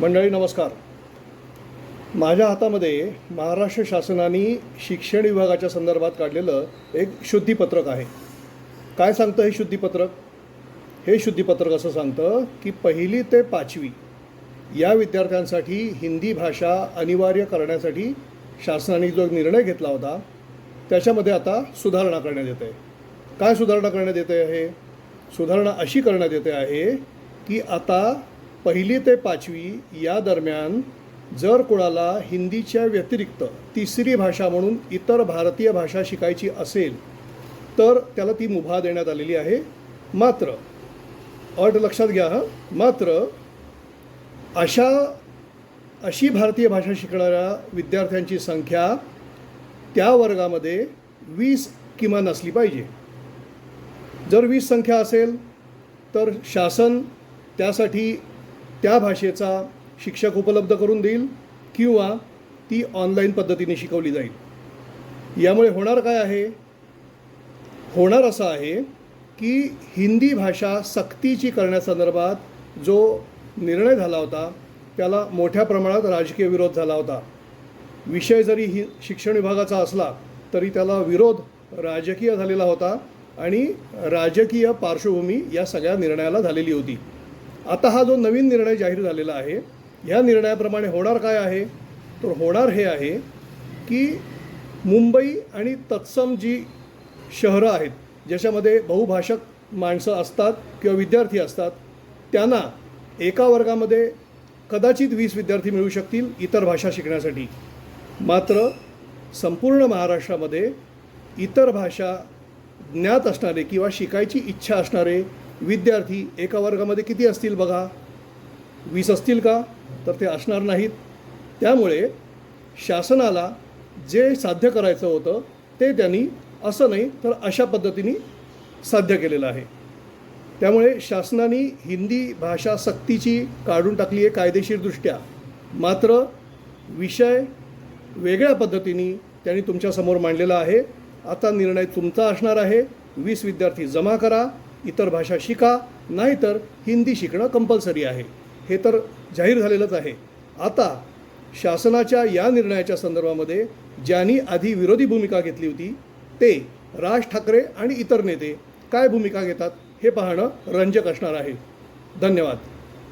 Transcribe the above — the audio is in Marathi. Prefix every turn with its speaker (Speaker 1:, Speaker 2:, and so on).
Speaker 1: मंडळी नमस्कार. माझ्या हातामध्ये महाराष्ट्र शासनाने शिक्षण विभागाच्या संदर्भात काढलेलं एक शुद्धीपत्रक आहे. काय सांगतं हे शुद्धीपत्रक? हे शुद्धीपत्रक असं सांगतं की पहिली ते पाचवी या विद्यार्थ्यांसाठी हिंदी भाषा अनिवार्य करण्यासाठी शासनाने जो निर्णय घेतला होता त्याच्यामध्ये आता सुधारणा करण्यात येते. काय सुधारणा करण्यात येते आहे? सुधारणा अशी करण्यात येते आहे की आता पहिली ते पाचवी या दरम्यान जर कोणाला हिंदीच्या व्यतिरिक्त तिसरी भाषा म्हणून इतर भारतीय भाषा शिकायची असेल तर त्याला ती मुभा देण्यात आलेली आहे. मात्र अट लक्षात घ्या हां. मात्र अशा अशी भारतीय भाषा शिकणाऱ्या विद्यार्थ्यांची संख्या त्या वर्गामध्ये वीस किमान असली पाहिजे. जर वीस संख्या असेल तर शासन त्यासाठी त्या भाषेचा शिक्षक उपलब्ध करून देईल किंवा ती ऑनलाईन पद्धतीने शिकवली जाईल. यामुळे होणार काय आहे? होणार असं आहे की हिंदी भाषा सक्तीची करण्यासंदर्भात जो निर्णय झाला होता त्याला मोठ्या प्रमाणात राजकीय विरोध झाला होता. विषय जरी ही शिक्षण विभागाचा असला तरी त्याला विरोध राजकीय झालेला होता आणि राजकीय पार्श्वभूमी या सगळ्या निर्णयाला झालेली होती. आता हा जो नवीन निर्णय जाहीर झालेला आहे ह्या निर्णयाप्रमाणे होणार काय आहे? तर होणार हे आहे की मुंबई आणि तत्सम जी शहरं आहेत ज्याच्यामध्ये बहुभाषक माणसं असतात किंवा विद्यार्थी असतात त्यांना एका वर्गामध्ये कदाचित वीस विद्यार्थी मिळू शकतील इतर भाषा शिकण्यासाठी. मात्र संपूर्ण महाराष्ट्रामध्ये इतर भाषा ज्ञात असणारे किंवा शिकायची इच्छा असणारे विद्यार्थी एका वर्गामध्ये किती असतील बघा? वीस असतील का? तर ते असणार नाहीत. त्यामुळे शासनाला जे साध्य करायचं होतं ते त्यांनी असं नाही तर अशा पद्धतीने साध्य केलेलं आहे. त्यामुळे शासनाने हिंदी भाषा सक्तीची काढून टाकली आहे कायदेशीरदृष्ट्या. मात्र विषय वेगळ्या पद्धतीने त्यांनी तुमच्यासमोर मांडलेला आहे. आता निर्णय तुमचा असणार आहे. वीस विद्यार्थी जमा करा. इतर भाषा शिका नाहीतर हिंदी शिकणं कंपल्सरी आहे. हे तर जाहीर झालेलंच आहे. आता शासनाच्या या निर्णयाच्या संदर्भामध्ये ज्यांनी आधी विरोधी भूमिका घेतली होती ते राज ठाकरे आणि इतर नेते काय भूमिका घेतात हे पाहणं रंजक असणार आहे. धन्यवाद.